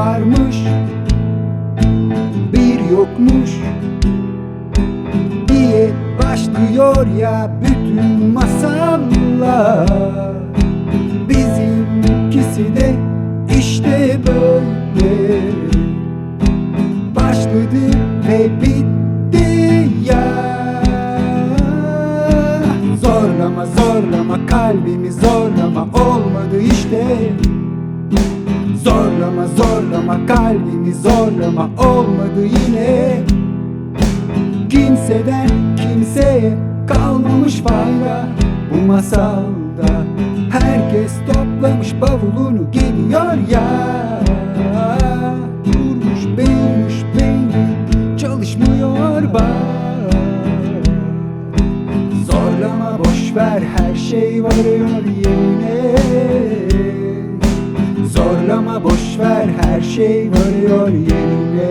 varmış bir yokmuş diye başlıyor ya bütün masallar. Bizimkisi de işte böyle. Başladı ve bitti ya. Zorlama zorlama kalbimi zorlama. Olmadı işte. Zorlama zorlama kalbimi zorlama. Olmadı yine. Kimseden kimseye kalmamış fayda. Bu masalda herkes toplamış bavulunu gidiyor ya. Durmuş beymiş beynim çalışmıyor bak Zorlama boş ver her şey varıyor yerine Zorlama boş ver her şey varıyor yerine